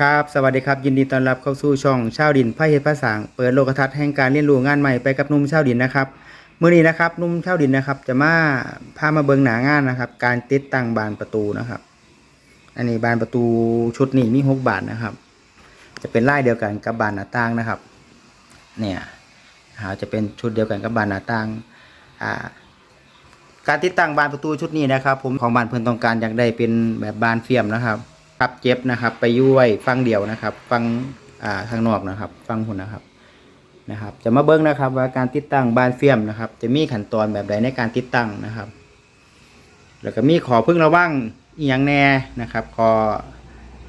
ครับ สวัสดีครับ ยินดีต้อนรับเข้าสู่ช่องชาวดินพระเฮดภาษางเปิดโลกทัศน์แห่งการเรียนรู้งานใหม่ไปกับนุ่มชาวดินนะครับมื้อนี้นะครับนุ่มชาวดินนะครับ จะมาพามาเบิงหนางานนะครับ การติดตั้งบานประตูนะครับ อันนี้บานประตูชุดนี้มีหกบานนะครับ จะเป็นลายเดียวกันกับบานหน้าต่างนะครับ เนี่ยหาจะเป็นชุดเดียวกันกับบานหน้าต่างอ่าการติดตั้งบานประตูชุดนี้นะครับ ผมของบานเพื่อนต้องการอยากได้เป็นแบบบานเฟียมนะครับ พับเจ็บนะครับ ไปย้วยฟังเดียวนะครับ ฟังอ่าข้างนอกนะครับ ฟังหุ่นนะครับนะครับ จะมาเบิ้งนะครับว่าการติดตั้งบานเฟียมนะครับ จะมีขั้นตอนแบบใดในการติดตั้งนะครับ แล้วก็มีขอพึ่งระวังอีหยังแน่นะครับขอ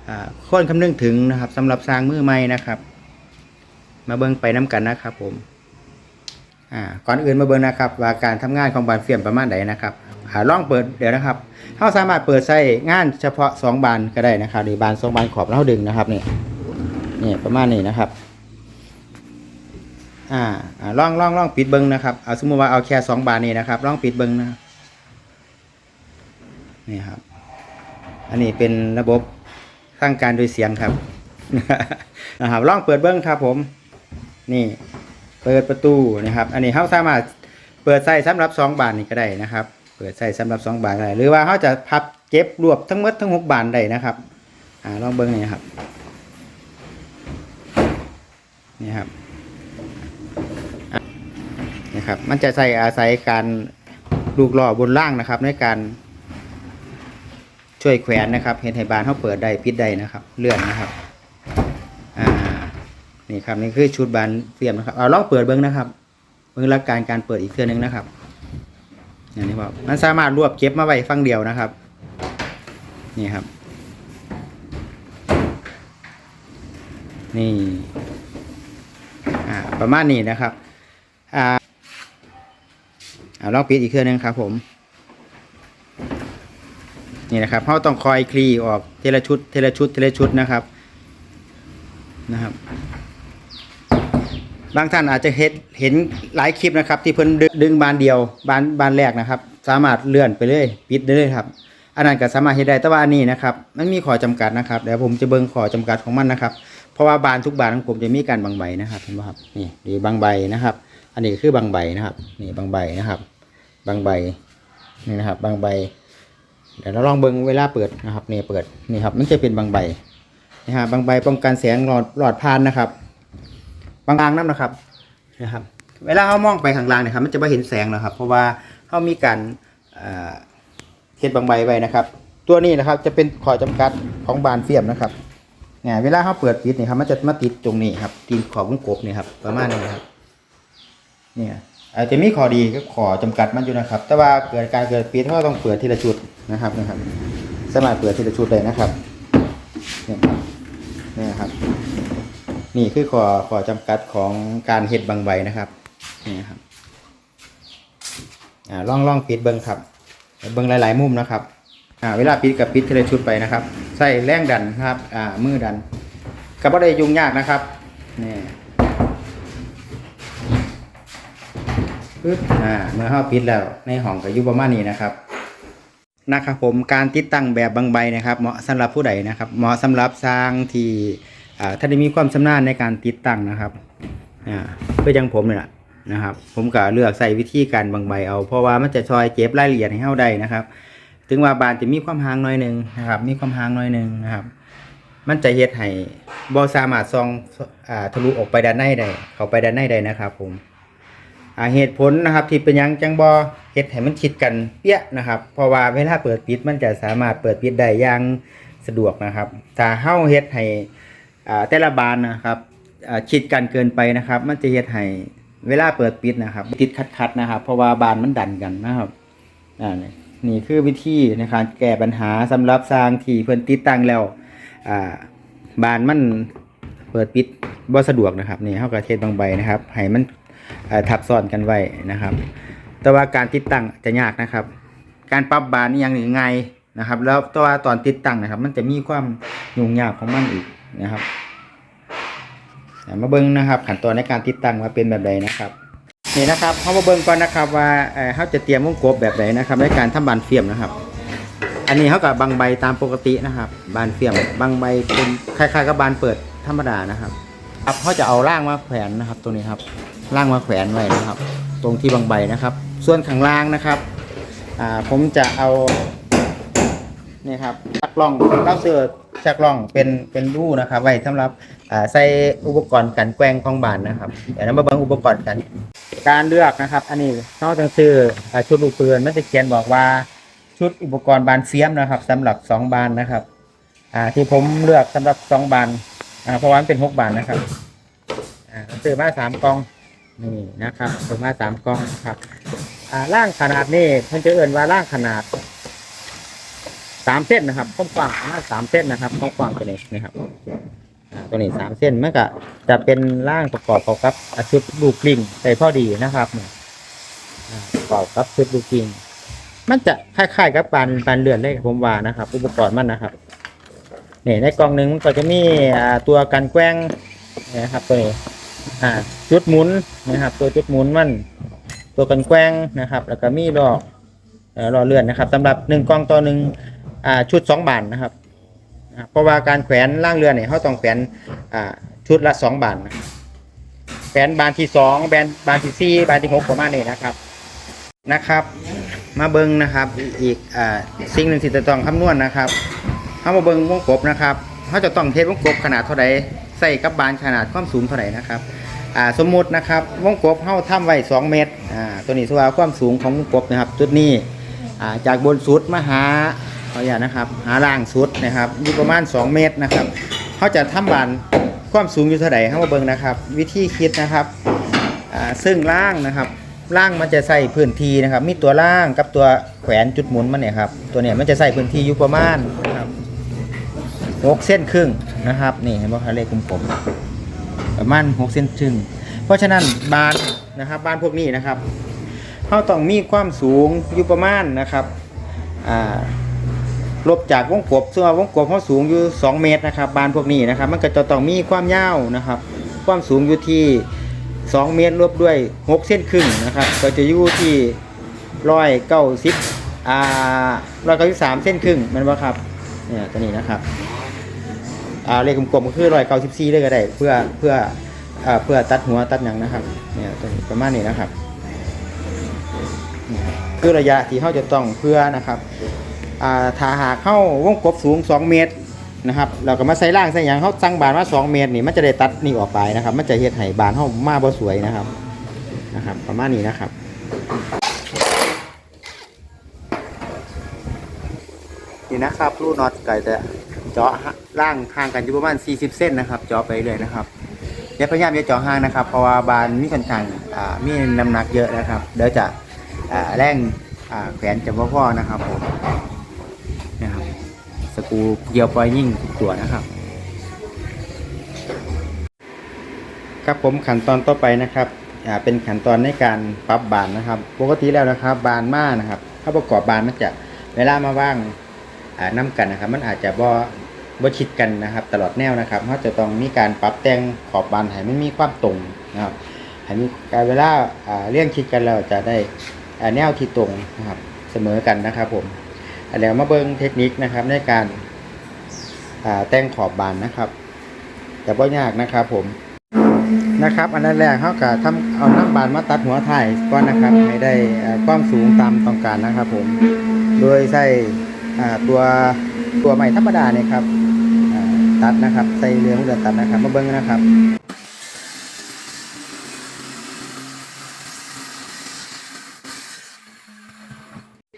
อ่าค้นคำนึงถึงนะครับสำหรับสร้างมือใหม่นะครับ มาเบิ้งไปน้กันนะครับผม อ่าก่อนอื่นมาเบิ่งนะครับว่าการทำงานของบานเฟียมประมาณไหนนะครับอ่าลองเปิดเดี๋ยวนะครับเราสามารถเปิดใช้งานเฉพาะสองบานก็ได้นะครับนี่บานสองบานขอบแล้วดึงนะครับนี่นี่ประมาณนี้นะครับอ่าอ่าลองลองลองปิดเบิ้งนะครับเอาสมมติว่าเอาแค่สองบานนี้นะครับลองปิดเบิ้งนะนี่ครับ อันนี้เป็นระบบสร้างการโดยเสียงครับนะครับลองเปิดเบิ้งครับผม นี่ เปิดประตูนะครับ อันนี้เขาสามารถเปิดใส่สำหรับสองบานนี่ก็ได้นะครับ เปิดใส่สำหรับสองบานก็ได้หรือว่าเขาจะพับเก็บรวบทั้งหมดทั้งหกบานได้นะครับอ่าลองเบิ้งนี่ครับนี่ครับอะนี่ครับ มันจะใส่อาศัยการลูกหล่อบนล่างนะครับ ในการช่วยแขวนนะครับเห็นให้บานเขาเปิดได้ปิดได้นะครับ เลื่อนนะครับ นี่ครับนี่คือชุดบานเฟียมนะครับเอาลองเปิดเบิ้งนะครับเบิ้งหลักการการเปิดอีกเครื่องหนึงนะครับอย่างนี้บอกมันสามารถรวบเก็บมาไว้ฟังเดียวนะครับ นี่ครับ นี่อ่าประมาณนี้นะครับอ่าเอาลองปิดอีกเครื่องหนึงครับผม นี่นะครับเขาต้องคอยคลี่ออกเทละชุดเทละชุดเทละชุดนะครับนะครับ บางท่านอาจจะเห็นเห็นหลายคลิปนะครับ ที่เพิ่นดึงดึงบานเดียวบานบานแรกนะครับ สามารถเลื่อนไปเลยปิดได้เลยครับ อันนั้นก็สามารถเฮ็ดได้แต่ว่าอันนี้นะครับมันมีข้อจำกัดนะครับเดี๋ยวผมจะเบิ่งข้อจำกัดของมันนะครับ เพราะว่าบานทุกบานของผมจะมีการบางใบนะครับเห็นไหมครับนี่หรือบางใบนะครับ อันนี้คือบางใบนะครับนี่บางใบนะครับ บางใบนี่นะครับ บางใบ เดี๋ยวเราลองเบิ่งเวลาเปิดนะครับนี่เปิดนี่ครับมันจะเป็นบางใบนะฮะบางใบป้องกันแสงหลอดหลอดพานนะครับ บางๆน้ำนะครับนะครับ เวลาเขามองไปข้างล่างเนะครับมันจะไม่เห็นแสงนะครับ เพราะว่าเขามีการเคลียนบางใบไว้นะครับ ตัวนี้นะครับจะเป็นข้อจำกัดของบานเฟียมนะครับเนี่ยเวลาเขาเปิดปิดนี่ยครับมันจะมาติดตรงนี้ครับตีนขอบวงกบนี่ครับประมาณนี้ครับเนี่ยอาจจะมีข้อดีก็ขอจำกัดมันอยู่นะครับ แต่ว่าเกิดการเกิดปิดเขาต้องเปิดทีละชุดนะครับนะครับ สามารถเปิดทีละชุดเลยนะครับเนี่ยครับเนี่ยครับ นี่คือขอขอจำกัดของการเห็ดบางใบนะครับนี่ครับอ่าล่องล่องปิดเบิ้งครับ เบิ้งหลาย ๆ มุมนะครับอ่าเวลาปิดกับปิดทีละชุดไปนะครับ ใส่แรงดันนะครับอ่ามือดันก็บ่ได้ยุ่งยากนะครับนี่ปึ๊บอ่าเมื่อเข้าปิดแล้วในห้องก็อยู่ประมาณนี้นะครับนะครับผมการติดตั้งแบบบางใบนะครับ เหมาะสำหรับผู้ใดนะครับ เหมาะสำหรับสร้างที่ ถ้าได้มีความชำนาญในการติดตั้งนะครับเพื่อยังผมเนี่ยนะครับ ผมก็เลือกใส่วิธีการบางใบเอา เพราะว่ามันจะช่วยเก็บรายละเอียดให้เฮาได้นะครับ ถึงว่าบานจะมีความห่างน้อยหนึ่งนะครับ มีความห่างน้อยหนึ่งนะครับ มันจะเฮ็ดให้บ่สามารถส่องอทะลุออกไปด้านในได้เข้าไปด้านในได้นะครับ ผมเหตุผลนะครับที่เป็นยังจังบอเฮ็ดให้มันชิดกันเปี้ยนะครับ เพราะว่าเวลาเปิดปิดมันจะสามารถเปิดปิดได้อย่างสะดวกนะครับถ้าเฮาเฮ็ดให้ แต่ละบานนะครับชิดกันเกินไปนะครับ มันจะเฮ็ดให้เวลาเปิดปิดนะครับ ติดขัดๆนะครับ เพราะว่าบานมันดันกันนะครับนี่คือวิธีในการแก้ปัญหาสำหรับสร้างที่เพิ่อนติดตั้งแล้วบานมันเปิดปิดบ่สะดวกนะครับนี่เฮาก็เทศบางใบนะครับให้มันทับซ้อนกันไว้นะครับ แต่ว่าการติดตั้งจะยากนะครับ การปรับบานนี่ยังหนึ่งไงนะครับ แล้วแต่ว่าตอนติดตั้งนะครับ มันจะมีความยุ่งยากของมันอีก นะครับมาเบิ้งนะครับ ขั้นตอนในการติดตั้งว่าเป็นแบบใดนะครับนี่นะครับเขามาเบิ้งก่อนนะครับว่าเขาจะเตรียมวงกบแบบไหนนะครับในการทำบานเฟียมนะครับ อันนี้เขากับบางใบตามปกตินะครับ บานเฟียมบางใบเป็นคล้ายๆกับบานเปิดธรรมดานะครับครับเขาจะเอาล่างมาแขวนนะครับตรงนี้ครับล่างมาแขวนไว้นะครับ ตรงที่บางใบนะครับ ส่วนข้างล่างนะครับผมจะเอา นี่ครับชักล่องเล่าเสือชักล่องเป็นเป็นรูนะครับ ไว้สำหรับใส่อุปกรณ์กันแกล้งของบานนะครับเดี๋ยวเรามาเบิ่งอุปกรณ์กัน การเลือกนะครับ อันนี้นอกจากซื้อชุดลูกปืนมันจะเขียนบอกว่าชุดอุปกรณ์บานเฟียมนะครับสำหรับสองบานนะครับอ่าที่ผมเลือกสำหรับสองบานอ่าเพราะว่ามันเป็นหกบานนะครับอ่าซื้อมาสามกล่องนี่นะครับซื้อมาสามกล่องครับอ่าล่างขนาดนี่มันจะเอื่นว่าล่างขนาด สามเส้นนะครับกว้างๆประมาณสามเส้นนะครับความกว้างตัวนี้นะครับอ่าตัวนี้สามเส้นมันก็จะเป็นล่างประกอบเข้ากับชุดลูกกลิ้งใส่พอดีนะครับเนี่ยอ่าประกอบกับชุดลูกกลิ้งมันจะคล้ายๆกับปานปานเลือนเลยผมว่านะครับ อุปกรณ์มันนะครับนี่ในกล่องหนึ่งมันก็จะมีอ่าตัวกันแกว้งนะครับ ตัวนี้อ่าจุดหมุนนะครับ ตัวจุดหมุนมัน ตัวกันแกว้งนะครับ แล้วก็มีล้อเอ่อล้อเลื่อนนะครับสำหรับหนึ่งกล่องต่อหนึ่ง อ่าชุดสองบานนะครับเพราะว่าการแขวนล่างเรือนเนี่ยเขาต้องแขวนอ่าชุดละสองบานนะแขวนบานที่สองแบนบานที่สี่บานที่หกประมาณนี้นะครับนะครับ มาเบิ้งนะครับอีกอ่าสิ่งหนึ่งที่จะต้องคำนวณนะครับเขามาเบิ้งวงกบนะครับเขาจะต้องเทสวงกบขนาดเท่าไหร่ใส่กับบานขนาดความสูงเท่าไหร่นะครับอ่าสมมุตินะครับวงกบเขาทำไว้2เมตรอ่าตัวนี้สว่าความสูงของวงกบนะครับ จุดนี้อ่าจากบนสุดมาหา ขออย่าตนะครับ หาล่างสุดนะครับอยู่ประมาณ 2 เมตรนะครับเขาจะทำบานความสูงอยู่เท่าไหร่เขามาเบิ้งนะครับ วิธีคิดนะครับซึ่งล่างนะครับล่างมันจะใส่พื้นที่นะครับ มีตัวล่างกับตัวแขวนจุดหมุนมันเนี่ยครับตัวเนี้ยมันจะใส่พื้นที่อยู่ประมาณนะครับหกเส้นครึ่งนะครับนี่เห็นไหมครับเลขกลมๆประมาณหกเส้นครึ่งเพราะฉะนั้นบานนะครับบานพวกนี้นะครับเขาต้องมีความสูงอยู่ประมาณนะครับอ่า ลบจากวงกบซึ่งว่าวงกบเขาสูงอยู่ 2 เมตรนะครับบานพวกนี้นะครับ มันก็จะต้องมีความยาวนะครับ ความสูงอยู่ที่ 2 เมตรลบด้วย 6 เส้นครึ่งนะครับ ก็จะอยู่ที่ร้อยเก้าสิบอ่าร้อยเก้าสิบสามเส้นครึ่งมันว่าครับเนี่ยตัวนี้นะครับอ่าเลขกลมๆก็คือร้อยเก้าสิบสี่เลยก็ได้เพื่อเพื่ออ่าเพื่อตัดหัวตัดหยังนะครับเนี่ยตัวนี้ประมาณนี้นะครับคือระยะที่เขาจะต้องเพื่อนะครับ ถ้าหากเข้าวงกบสูง 2 เมตรนะครับเราก็มาใส่ล่างใส่ยังเขาสั่งบานมา2เมตรนี่มันจะได้ตัดนี่ออกไปนะครับ มันจะเฮ็ดให้บานเขามาบ่สวยนะครับนะครับ ประมาณนี้นะครับนี่นะครับรูน็อตก็จะเจาะล่างห่างกันอยู่ประมาณ 40 เส้นนะครับเจาะไปเลยนะครับอย่าพยายามอย่าเจาะห่างนะครับ เพราะว่าบานมีค่อนข้างอ่ามีน้ำหนักเยอะนะครับเดี๋ยวจะอ่าแรงอ่าแขวนจะบ่พอนะครับผมูเกี่ยวปล่อยยิ่งทุกตัวนะครับ ครับผมขั้นตอนต่อไปนะครับอ่าเป็นขั้นตอนในการปรับบานนะครับ ปกติแล้วนะครับ บานมานะครับ ถ้าประกอบบานมันจะเวลามาว่างอ่าน้ากันนะครับ มันอาจจะบ่บ่ชิดกันนะครับ ตลอดแนวนะครับเขาจะต้องมีการปรับแต่งขอบบานให้มันมีความตรงนะครับให้มีการเวลาอ่าเลี่ยงชิดกันแล้วจะได้อ่าแนวที่ตรงนะครับเสมอกันนะครับผมแล้วมาเบิ่งเทคนิคนะครับในการ แต่งขอบบานนะครับ แต่บ่ยากนะครับผมนะครับ อันแรกเขาก็ทำเอาน้ำบานมาตัดหัวถ่ายก่อนนะครับ ให้ได้ความสูงตามต้องการนะครับ ผม โดยใช้อ่ตัวตัวใหม่ธรรมดาเนี่ยครับตัดนะครับ ใส่เรือของเดือตัดนะครับ มาเบิ้งนะครับ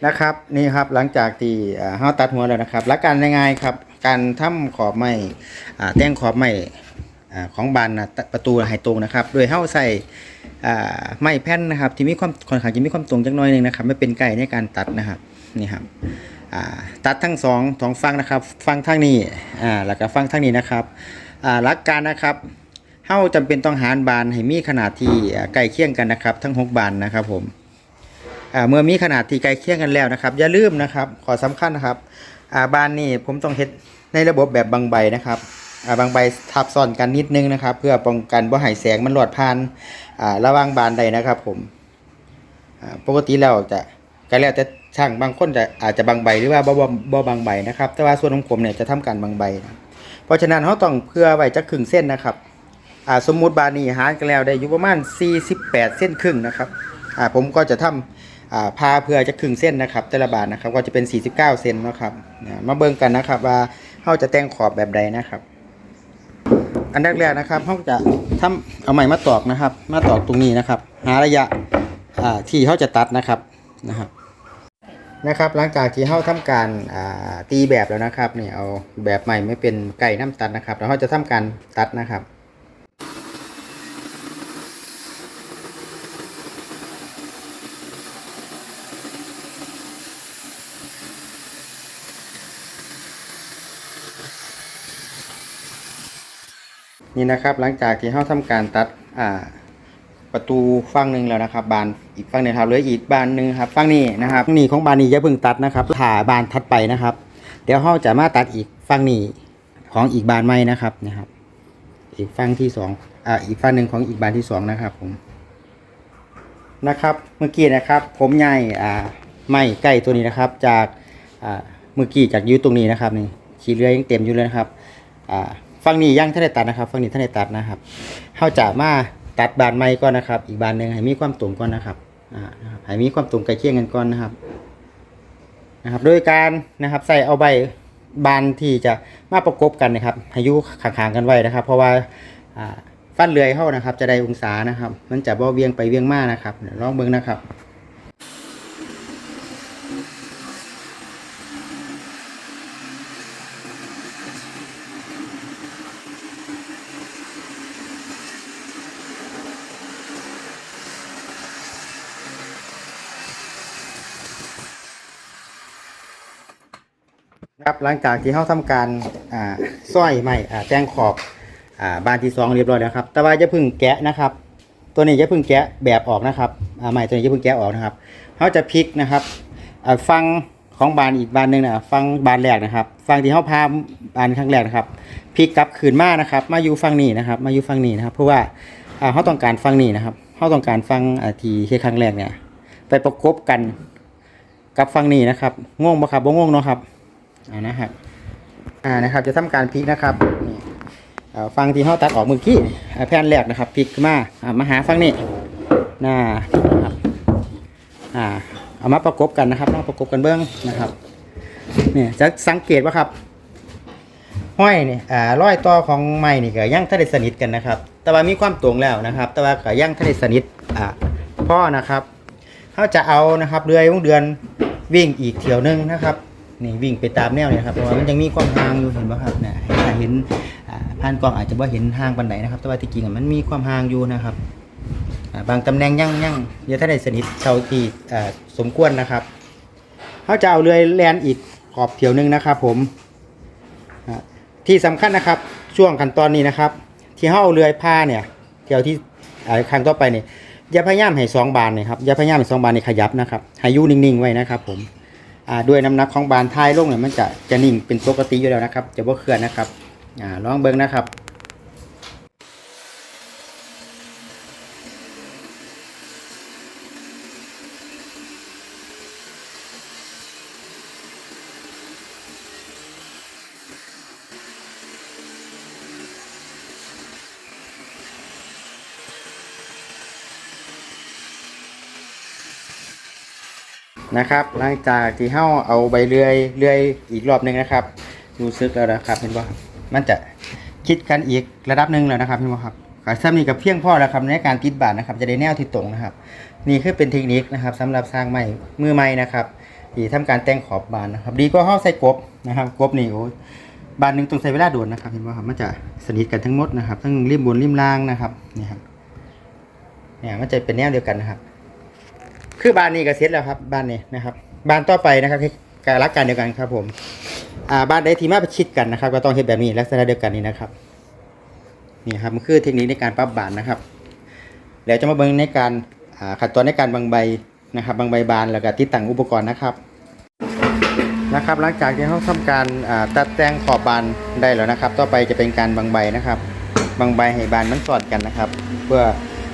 นะครับนี่ครับหลังจากที่อ่าเราตัดหัวแล้วนะครับหลักการง่ายๆครับ การทำขอบไม้แต่งขอบไม้ของบานนะประตูให้ตรงนะครับ โดยเฮาใส่ไม้แผ่นนะครับ ที่มีความค่อนข้างจะมีความตรงจักน้อยหนึงนะครับไม่เป็นไก่ในการตัดนะครับนี่ครับตัดทั้งสองสองฝั่งนะครับฝั่งทางนี้แล้วก็ฝั่งทางนี้นะครับหลักการนะครับเฮาจำเป็นต้องหารบานให้มีขนาดที่ใกล้เคียงกันนะครับ ทั้งหกบานนะครับผม เมื่อมีขนาดที่ใกล้เคียงกันแล้วนะครับ อย่าลืมนะครับ ขอสำคัญนะครับอ่าบานนี่ผมต้องเฮ็ดในระบบแบบบางใบนะครับบางใบทับซ้อนกันนิดนึงนะครับ เพื่อป้องกันบ่ให้แสงมันหลอดผ่านระว่างบานใดนะครับ ผมปกติแล้วจะก็แล้วแต่ช่างบางคนจะอาจจะบางใบหรือว่าบ่บ่บางใบนะครับ แต่ว่าส่วนของผมเนี่ยจะทำการบางใบนะเพราะฉะนั้นเราต้องเพื่อไว้จะครึ่งเส้นนะครับสมมุติบานนี้หารกันแล้วได้อยู่ประมาณ 48 เส้นครึ่งนะครับผมก็จะทำอ่า พาเพื่อจะครึ่งเส้นนะครับ แต่ละบานนะครับก็จะเป็น 49 เซนนะครับมาเบิ่งกันนะครับว่าเราจะแต่งขอบแบบใดนะครับ อันแรกๆนะครับเขาจะทำเอาใหม่มาตอกนะครับ มาตอกตรงนี้นะครับ หาระยะที่เขาจะตัดนะครับนะครับนะครับหลังจากที่เขาทำการตีแบบแล้วนะครับนี่เอาแบบใหม่ไม่เป็นไก่น้ำตัดนะครับ แล้วเขาจะทำการตัดนะครับ นี่นะครับหลังจากที่เขาทำการตัดอ่าประตูฝั่งหนึ่งแล้วนะครับ บานอีกฝั่งหนึงครับเหลืออีกบานหนึ่งครับฝั่งนี้นะครับฝั่งนี้ของบานนี้อย่าเพิ่งตัดนะครับถ่าบานถัดไปนะครับ เดี๋ยวเขาจะมาตัดอีกฝั่งนี้ของอีกบานใหม่นะครับนะครับ อีกฝั่งที่สองอ่าอีกฝั่งหนึ่งของอีกบานที่สองนะครับผมนะครับเมื่อกี้นะครับ ผมใหญ่อ่าไม้ใกล้ตัวนี้นะครับ จากอ่าเมื่อกี้จากอยูตรงนี้นะครับนี่ขี้เรือยังเต็มอยู่เลยนะครับอ่า ฝั่งนี้ยังท่านได้ตัดนะครับฝั่งนี้ท่านได้ตัดนะครับเขาจะมาตัดบานไม้ก่อนนะครับ อีกบานหนึ่งให้มีความตรงก่อนนะครับอ่านะครับให้มีความตรงใกล้เคียงกันก่อนนะครับนะครับ โดยการนะครับใส่เอาใบบานที่จะมาประกบกันนะครับให้อยุขางๆกันไว้นะครับ เพราะว่าอ่าฟันเลื่อยเข้านะครับ จะได้องศานะครับ มันจะบ่เวียงไปเวียงมานะครับเดี๋ยวลองเบิ่งนะครับ ครับหลังจากที่เขาทำการอ่าสร้อยใหม่อ่าแจ้งขอบอ่าบานที่สองเรียบร้อยแล้วครับ แต่ว่าจะพึ่งแกะนะครับ ตัวนี้จะพึ่งแกะแบบออกนะครับอ่าใหม่ตัวนี้จะพึ่งแกะออกนะครับเขาจะพลิกนะครับอ่าฟังของบานอีกบานหนึ่งนะฟังบานแรกนะครับ ฟังที่เขาพาบานครั้งแรกนะครับพลิกกลับคืนมานะครับ มาอยู่ฟังนี้นะครับ มาอยู่ฟังนี้นะครับ เพราะว่าอ่าเขาต้องการฟังนี้นะครับเขาต้องการฟังอ่าที่เฮ็ดครั้งแรกเนี่ยไปประกบกันกับฟังนี้นะครับง่วงบ่ครับบ่ง่วงเนาะครับ อ่านะครับอ่านะครับ จะทำการพลิกนะครับนี่ฟังที่เขาตัดออกมือกี้แผ่นแรกนะครับพลิกมาอ่ามาหาฟังนี่น่านะครับอ่าเอามาประกบกันนะครับมาประกบกันเบื้องนะครับเนี่ยจะสังเกตว่าครับห้อยนี่อ่าร้อยต่อของไม้นี่ก็ยังทะเลสนิทกันนะครับ แต่ว่ามีความตรงแล้วนะครับ แต่ว่าก็ยังทะเลสนิทอ่าพ่อนะครับเขาจะเอานะครับเรือยวงเดือนวิ่งอีกเที่ยวหนึงนะครับ นี่วิ่งไปตามแนวเนี่ยครับเพราะว่ามันยังมีความห่างอยู่เห็นป่ะครับเนี่ยถ้าเห็นผ่านกล้องอาจจะว่าเห็นห่างปันไหนนะครับ แต่ว่าที่จริงมันมีความห่างอยู่นะครับบางตำแหน่งยั่งยั่งเดี๋ยวถ้าได้สนิทเท่าที่อ่าสมควรนะครับเขาจะเอาเรือแลนอีกขอบเที่ยวหนึงนะครับ ผมที่สำคัญนะครับช่วงขั้นตอนนี้นะครับ ที่เขาเอาเรือผ้าเนี่ยเที่ยวที่อ่าครั้งต่อไปเนี่ยอย่าพยายามให้สองบานเนี่ยครับอย่าพยายามให้สองบานนี่ขยับนะครับให้ยู่นิ่งๆไว้นะครับ ผม ด้วยน้ำหนักของบานท้ายลงเนี่ยมันจะจะนิ่งเป็นปกติอยู่แล้วนะครับ จะบ่เคลื่อนนะครับอ่าลองเบิ้งนะครับ นะครับ หลังจากที่เฮาเอาใบเลื่อยเลื่อยอีกรอบหนึ่งนะครับรู้สึกแล้วนะครับเห็นบ่มันจะคิดกันอีกระดับหนึ่งแล้วนะครับเห็นบ่ครับก็ซ้ำนี่กับเพียงพอแล้วครับในการติดบาทนะครับ จะได้แนวที่ตรงนะครับ นี่คือเป็นเทคนิคนะครับสำหรับสร้างใหม่มือใหม่นะครับที่ทำการแต่งขอบบานนะครับ ดีก็เฮาใส่กบนะครับกบนี่โอ้ยบานหนึ่งต้องใช้เวลาโดนนะครับเห็นบ่ครับมันจะสนิทกันทั้งหมดนะครับทั้งริมบนริมล่างนะครับนี่ครับเนี่ยมันจะเป็นแนวเดียวกันนะครับ คือบ้านนี้ก็เสร็จแล้วครับบ้านนี้นะครับบ้านต่อไปนะครับการรักกันเดียวกันครับ ผมอ่าบ้านใดที่มาประชิดกันนะครับ ก็ต้องเฮ็ดแบบนี้ลักษณะเดียวกันนี้นะครับนี่ครับมันคือเทคนิคในการปรับบานนะครับเดี๋ยวจะมาเบิ่งในการอ่าขั้นตอนในการบางใบนะครับบางใบบานแล้วก็ติดตั้งอุปกรณ์นะครับนะครับ หลังจากที่เขาทำการอ่าตัดแต่งขอบบานได้แล้วนะครับ ต่อไปจะเป็นการบางใบนะครับ บางใบให้บานมันสอดกันนะครับ เพื่อ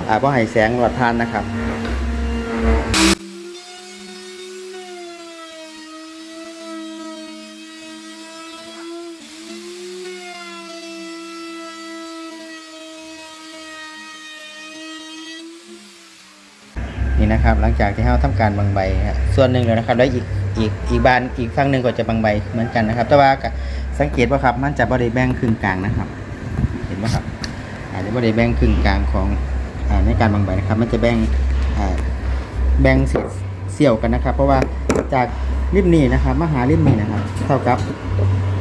อ่าเพื่อให้แสงหลอดผ่านนะครับ นี่นะครับ หลังจากที่เฮาทำการบางใบส่วนหนึ่งแล้วนะครับ แล้วอีกอีกอีกบานอีกฝั่งหนึ่งก็จะบางใบเหมือนกันนะครับ แต่ว่าสังเกตว่าครับมันจะบริแบ่งครึ่งกลางนะครับ เห็นไหมครับอาจจะบริแบ่งครึ่งกลางของในการบางใบนะครับ มันจะแบ่ง แบ่งเศษเสี่ยวกันนะครับ เพราะว่าจากริมนี้นะครับมาหาริมนี้นะครับ เท่ากับ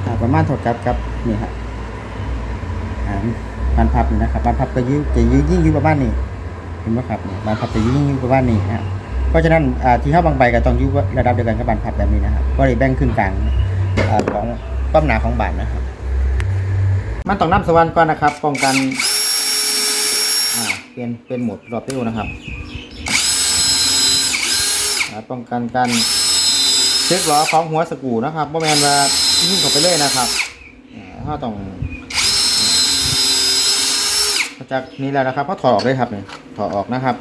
อ่าประมาณเท่ากับกับนี่ครับบานพับนะครับบานพับก็ยิ่งจะยิ่งยิ่งยู่ประมาณนี้เห็นไหมครับบานพับจะยิ่งยู่ประมาณนี้ฮะเพราะฉะนั้นที่เข้าบางใบก็ต้องยู่ระดับเดียวกันกับบานพับแบบนี้นะครับก็เลยแบ่งครึ่งกลางของความหนาของบานนะครับ มันต้องน้ำสวรรค์ก่อนนะครับป้องกันเปลี่ยนเป็นโหมดรอบเร็วนะครับ ป้องกันการเช็คล้อของหัวสกูนะครับบ่แมนว่ายิ่งเข้าไปเลยนะครับถ้าต้องจากนี้แล้วนะครับก็ถอดออกเลยครับนี่ถอดออกนะครับ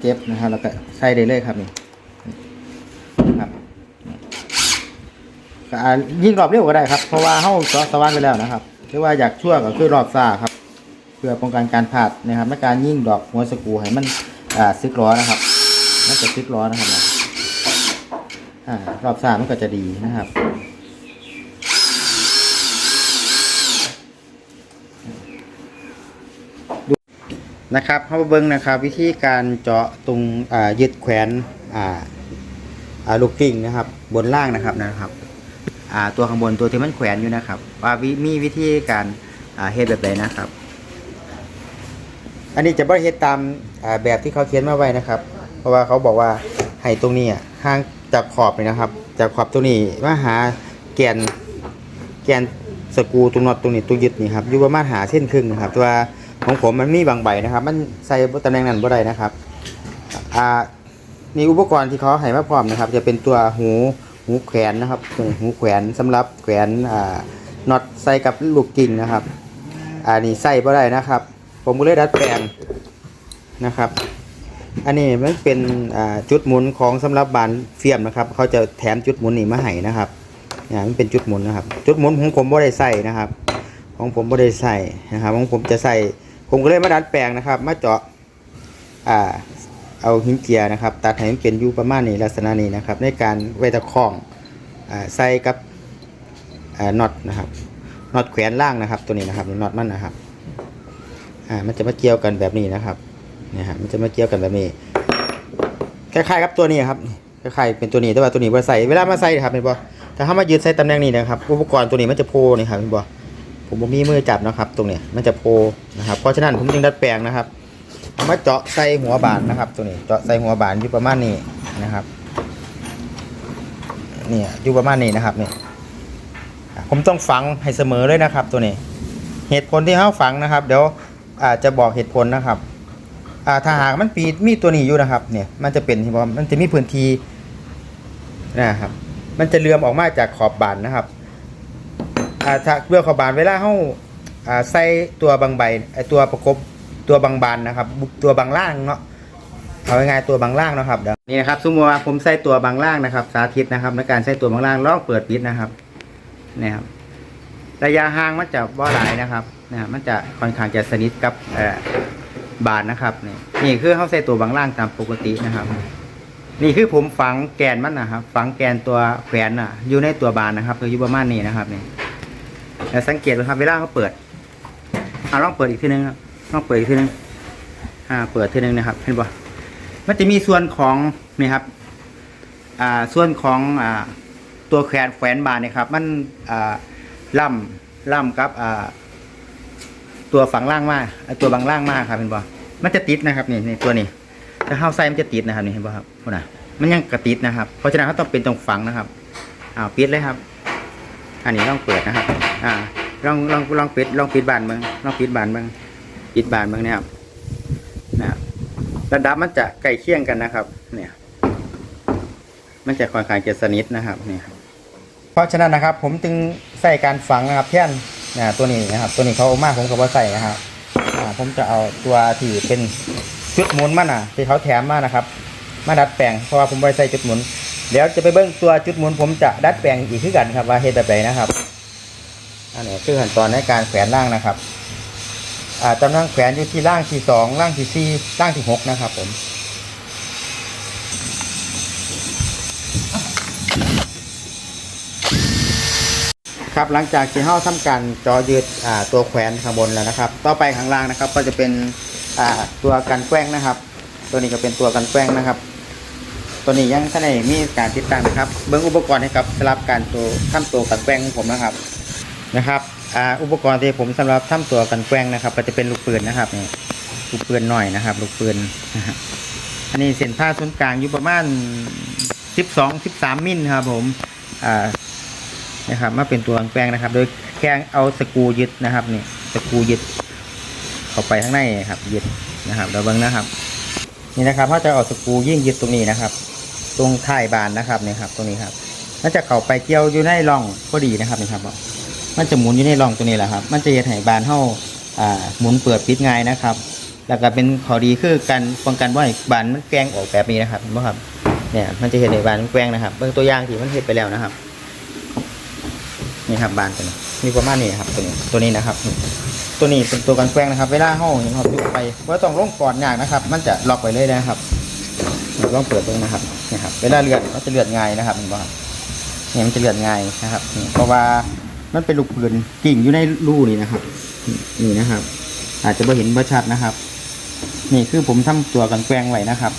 เก็บนะครับแล้วก็ใส่ได้เลยครับนี่ครับยิ่งรอบเร็วก็ได้ครับ เพราะว่าเข้าสว่างไปแล้วนะครับหรือว่าอยากชั่วก็คือรอบซ่าครับ เพื่อป้องกันการพลาดนะครับในการยิ่งดอกหัวสกูให้มันอ่าซึกล้อนะครับ มันจะซึกล้อนะครับนะอ่ารอบสามมันก็จะดีนะครับดูนะครับเข้ามาเบิ้งนะครับ วิธีการเจาะตรงอ่ายึดแขวนอ่าอ่าลูกกิ้งนะครับ บนล่างนะครับนะครับอ่าตัวข้างบนตัวที่มันแขวนอยู่นะครับ ว่าวิมีวิธีการอ่าเฮ็ดแบบใดนนะครับ อันนี้จะบ่ได้เฮ็ดตามอ่าแบบที่เขาเขียนมาไว้นะครับ เพราะว่าเขาบอกว่าให้ตรงนี้อะห่างจากขอบเลยนะครับ จากขอบตรงนี้มาหาแกนแกนสกูตรงน็อตตรงนี้ตัวยึดนี่ครับอยู่ประมาณหาเส้นครึ่งนะครับตัวของผมมันมีบางใบนะครับ มันใส่ตำแหน่งนั้นบ่ได้นะครับอ่านี่อุปกรณ์ที่เขาให้มาพร้อมนะครับ จะเป็นตัวหูหูแขวนนะครับหูแขวนสำหรับแขวนอ่าน็อตใส่กับลูกกิ่งนะครับอันนี้ใส่บ่ได้นะครับ ผมก็เลยดัดแปลงนะครับ อันนี้มันเป็นจุดหมุนของสำหรับบานเฟียมนะครับ เขาจะแถมจุดหมุนนี่มาให้นะครับนี่มันเป็นจุดหมุนนะครับ จุดหมุนของผมบ่ได้ใส่นะครับ ของผมบ่ได้ใส่นะครับ ของผมจะใส่ผมก็เลยมาดัดแปลงนะครับ มาเจาะอ่าเอาหินเจียนะครับ ตัดให้มันเป็นอยู่ประมาณนี้ลักษณะนี้นะครับ ในการไว้ตะข้องอใส่กับน็อตนะครับน็อตแขวนล่างนะครับ ตัวนี้นะครับน็อตมันนะครับอ่ามันจะมาเกี่ยวกันแบบนี้นะครับ เนี่ยฮะมันจะมาเกี่ยวกันแบบนี้คล้ายๆกับตัวนี้ครับคล้ายๆเป็นตัวนี้แต่ว่าตัวนี้บ่ใส่เวลามาใส่ครับเห็นบ่ถ้าเขามายืดใส่ตำแหน่งนี้นะครับ อุปกรณ์ตัวนี้มันจะโพนี่ครับเห็นบ่ผมมีมือจับนะครับ ตรงนี้มันจะโพนะครับเพราะฉะนั้นผมจึงดัดแปลงนะครับเอามาเจาะใส่หัวบานนะครับ ตัวนี้เจาะใส่หัวบานอยู่ประมาณนี้นะครับนี่อยู่ประมาณนี้นะครับนี่ผมต้องฝังให้เสมอเลยนะครับ ตัวนี้ เหตุผลที่เขาฝังนะครับ เดี๋ยวอาจจะบอกเหตุผลนะครับ อ่าถ้าหากมันปีมีตัวนี้อยู่นะครับ เนี่ย มันจะเป็นที่ว่ามันจะมีพื้นที่นะครับ มันจะเลื่อมออกมาจากขอบบานนะครับอ่าถ้าเลื่อมขอบบานเวลาเขาอ่าใส่ตัวบางใบไอตัวประกบตัวบางบานนะครับ ตัวบางล่างเนาะเอาง่ายๆตัวบางล่างนะครับเดี๋ยวนี่นะครับสมมติว่าผมใส่ตัวบางล่างนะครับ สาธิตนะครับในการใส่ตัวบางล่างลองเปิดปิดนะครับเนี่ยครับระยะห่างมันจะบ่หลายนะครับนะมันจะค่อนข้างจะสนิทกับ บานนะครับนี่นี่คือเขาใส่ตัวบางล่างตามปกตินะครับ นี่คือผมฝังแกนมันนะครับ ฝังแกนตัวแขวนอะ อยู่ในตัวบานนะครับคืออยู่ประมาณนี้นะครับนี่แล้วสังเกตนะครับ เวลาเขาเปิดเอาลองเปิดอีกทีนึงครับลองเปิดอีกทีนึงอ่าเปิดทีนึงนะครับ เห็นปะมันจะมีส่วนของนี่ครับ อ่าส่วนของอ่าตัวแขวนแขวนบานเนี่ยครับ มันอ่าล่ำล่ำกับอ่า ตัวฝั่งล่างมากไอตัวบางล่างมากครับเห็นบ่มันจะติดนะครับนี่นี่ตัวนี้ถ้าเข้าไส้มันจะติดนะครับนี่เห็นบ่ครับพวกน่ะมันยังกระติดนะครับ เพราะฉะนั้นเขาต้องเป็นตรงฝังนะครับอ้าวปิดเลยครับ อันนี้ลองเปิดนะครับ อ่าลองลองลองปิดลองปิดบานบิ้งลองปิดบานบิ้งปิดบานบิ้งนะครับนะครับระดับมันจะใกล้เคียงกันนะครับ เนี่ย มันจะค่อนข้างจะสนิทนะครับเนี่ยเพราะฉะนั้นนะครับ ผมจึงใส่การฝังนะครับเพี้ยน นะตัวนี้นะครับ ตัวนี้เขาเอามากผมก็บ่ใส่นะครับผมจะเอาตัวที่เป็นจุดหมุนมันอะ ที่เขาแถมมานะครับ มาดัดแปลงเพราะว่าผมได้ใส่จุดหมุนเดี๋ยวจะไปเบิ้งตัวจุดหมุน ผมจะดัดแปลงอีกคือกันครับว่าเฮ็ดแบบไหนนะครับ อันนี้คือขั้นตอนในการแขวนล่างนะครับอ่าตำแหน่งแขวนอยู่ที่ล่างที่สองล่างที่สี่ล่างที่หกนะครับผม ครับหลังจากที่เฮาทำการจอยืดตัวแขวนข้างบนแล้วนะครับ ต่อไปข้างล่างนะครับ ก็จะเป็นตัวกันแกว้งนะครับ ตัวนี้ก็เป็นตัวกันแกว้งนะครับ ตัวนี้ยังท่านใดมีการติดตั้งนะครับ เบื้องอุปกรณ์ให้กับสำหรับการตัวทำตัวกันแกว้งของผมนะครับนะครับอุปกรณ์ที่ผมสำหรับทำตัวกันแกว้งนะครับ ก็จะเป็นลูกปืนนะครับนี่ลูกปืนหน่อยนะครับ ลูกปืนอันนี้เส้นผ่าศูนย์กลางอยู่ประมาณ 12 13มิลครับผมอ่า นะครับ มาเป็นตัวแป้งนะครับ โดยแค่เอาสกูยึดนะครับนี่สกูยึดเข้าไปข้างในครับ ยึดนะครับเราเบิ้งนะครับ นี่นะครับเขาจะเอาสกูยิ่งยึดตรงนี้นะครับ ตรงท้ายบานนะครับนี่ครับ ตรงนี้ครับมันจะเข้าไปเกี่ยวอยู่ในร่องพอดีนะครับนี่ครับมันจะหมุนอยู่ในร่องตัวนี้แหละครับ มันจะเฮ็ดให้บานเท่าอ่าหมุนเปิดปิดง่ายนะครับ แล้วก็เป็นข้อดีคือการป้องกันว่าให้บานมันแกงออกแบบนี้นะครับเห็นไหมครับเนี่ยมันจะเห็นในบานแกงนะครับ เบื้องตัวอย่างที่มันเห็นไปแล้วนะครับ นี่ครับบานตัวนี้มีประมาณนี้ครับตัวนี้ตัวนี้นะครับ ตัวนี้เป็นตัวกันแกว่งนะครับ เวลาห้องเห็นครับยกไปว่าต้องลงก่อนยากนะครับ มันจะล็อกไว้เลยนะครับเราต้องเปิดตรงนะครับนี่ครับ เวลาเลือดมันจะเลือดง่ายนะครับเห็นไหมครับเนี่ยมันจะเลือดง่ายนะครับเพราะว่ามันเป็นลูกปืนกิ่งอยู่ในรูนี่นะครับนี่นะครับ อาจจะไม่เห็นบ่ชัดนะครับ นี่คือผมทำตัวกันแกว่งไว้นะครับ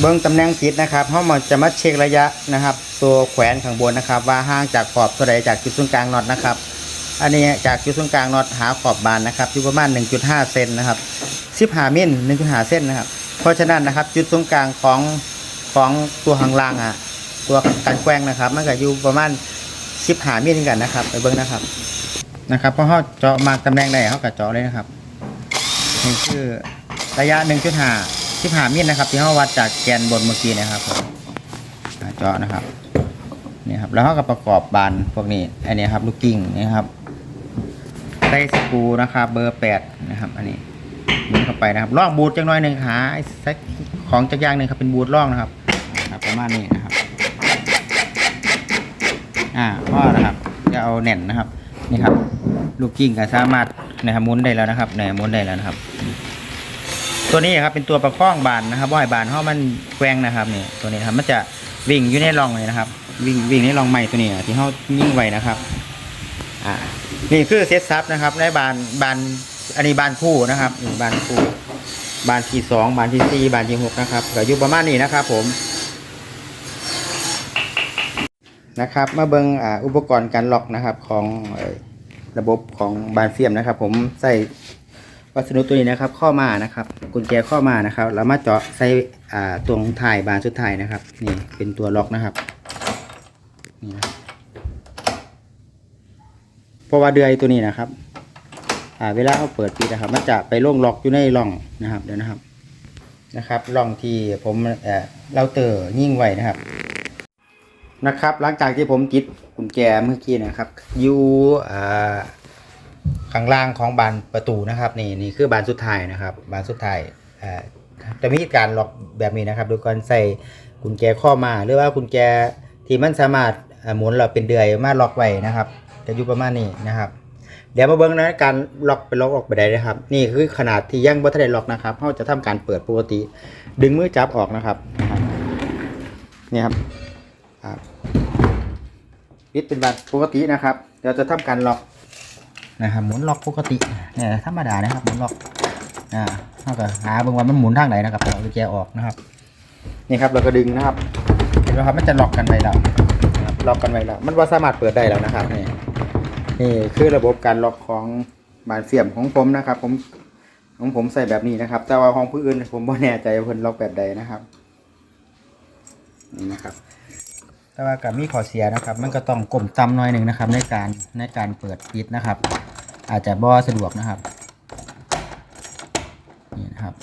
เบิ้องตำแหน่งติดนะครับเพราะมันจะมาเช็คระยะนะครับ ตัวแขวนข้างบนนะครับ ว่าห่างจากขอบเท่าใดจากจุดศูนย์กลางน็อตนะครับ อันนี้จากจุดศูนย์กลางน็อตหาขอบบานนะครับอยู่ประมาณ 1.5 เซนนะครับ15มิล1.5เซนนะครับ เพราะฉะนั้นนะครับ จุดศูนย์กลางของของตัวข้างล่างอะตัวกันแกว้งนะครับ มันก็อยู่ประมาณ15มิลกันนะครับไปเบิ้งนะครับนะครับเพราะเขาเจาะมาตำแหน่งใดเขาก็เจาะเลยนะครับนี่คือระยะ 1.5 15มิลนะครับที่เขาวัดจากแกนบนเมื่อกี้นะครับผมเจาะนะครับนี่ครับแล้วเขาก็ประกอบบานพวกนี้อันนี้ครับลูกกิ้งนี่ครับใส่สกูนะครับเบอร์แปดนะครับ อันนี้หมุนเข้าไปนะครับลอกบูทจังน้อยหนึ่งหาไอ้สักของจักอย่างหนึ่งครับเป็นบูทลอกนะครับครับประมาณนี้นะครับ อ่าพ่อนะครับจะเอาแน่นนะครับนี่ครับ ลูกกิ้งก็สามารถนะครับมุนได้แล้วนะครับเนี่ยมุนได้แล้วนะครับ ตัวนี้ครับเป็นตัวประคองบานนะครับว่าให้บานเขามันแกว่งนะครับเนี่ยตัวนี้ครับมันจะวิ่งอยู่ในร่องเลยนะครับ วิ่งวิ่งในร่องใหม่ตัวนี้ที่เขายิ่งไว้นะครับอ่านี่คือเซตซับนะครับในบานบานอันนี้บานคู่นะครับบานคู่บานที่สองบานที่สี่บานที่หกนะครับก็อยู่ประมาณนี้นะครับ ผมนะครับมาเบิงอ,อุปกรณ์การล็อกนะครับของระบบของบานเฟียมนะครับ ผมใส่ วัสดุตัวนี้นะครับข้อมานะครับ กุญแจข้อมานะครับแล้วมาเจาะใส่อ่าตรงถ่ายบานสุดท้ายนะครับ นี่เป็นตัวล็อกนะครับนี่นะเพราะว่าเดือยตัวนี้นะครับอ่าเวลาเขาเปิดปิดนะครับ มันจะไปล่งล็อกอยู่ในร่องนะครับเดี๋ยวนะครับนะครับร่องที่ผมเอ่อเราเตอร์ยิ่งไว้นะครับนะครับ หลังจากที่ผมติดกุญแจเมื่อกี้นะครับอยู่อ่า ข้างล่างของบานประตูนะครับ นี่นี่คือบานสุดท้ายนะครับ บานสุดท้ายจะมีการล็อกแบบนี้นะครับ โดยการใส่กุญแจข้อมาหรือว่ากุญแจที่มันสามารถหมุนเราเป็นเดือยมาล็อกไว้นะครับ จะอยู่ประมาณนี้นะครับเดี๋ยวมาเบิ้งนะการล็อกไปล็อกออกไปได้นะครับ นี่คือขนาดที่ยังบ่ทันได้ล็อกนะครับเขาจะทำการเปิดปกติ ดึงมือจับออกนะครับนี่ครับปิดเป็นบานปกตินะครับเดี๋ยวจะทำการล็อก นะครับหมุนล็อกปกติเนี่ยธรรมดานะครับหมุนล็อกอ่าเท่ากับหาเบิ่งว่ามันหมุนทางไหนนะครับเอากุญแจออกนะครับนี่ครับเราก็ดึงนะครับเห็นไหมครับมันจะล็อกกันไว้แล้วล็อกกันไว้แล้วมันว่าสามารถเปิดได้แล้วนะครับนี่นี่คือระบบการล็อกของบานเสียมของผมนะครับ ผมของผมใส่แบบนี้นะครับ แต่ว่าของผู้อื่นผมไม่แน่ใจว่าเพิ่นล็อกแบบใดนะครับนี่นะครับ แต่ว่ากับมีข้อเสียนะครับ มันก็ต้องกลมต่ำหน่อยหนึ่งนะครับ ในการในการเปิดปิดนะครับ อาจจะบ่สะดวกนะครับนี่นะครับ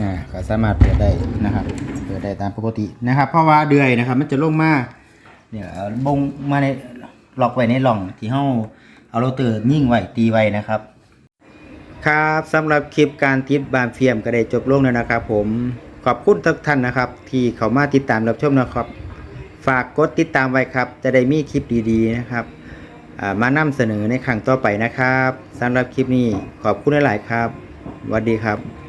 นี่ก็สามารถเปิดได้นะครับ เปิดได้ตามปกตินะครับ เพราะว่าเดือยนะครับ มันจะลงมาเนี่ยบงมาในล็อกไว้ในร่องที่เฮาเอาโรเตอร์ยิ่งไว้ตีไว้นะครับ ครับสำหรับคลิปการติดบานเฟียมก็ได้จบลงแล้วนะครับ ผมขอบคุณทุกท่านนะครับ ที่เข้ามาติดตามรับชมนะครับ ฝากกดติดตามไว้ครับ จะได้มีคลิปดีๆนะครับ มานำเสนอในครั้งต่อไปนะครับสำหรับคลิปนี้ขอบคุณหลาย ๆ ครับสวัสดีครับ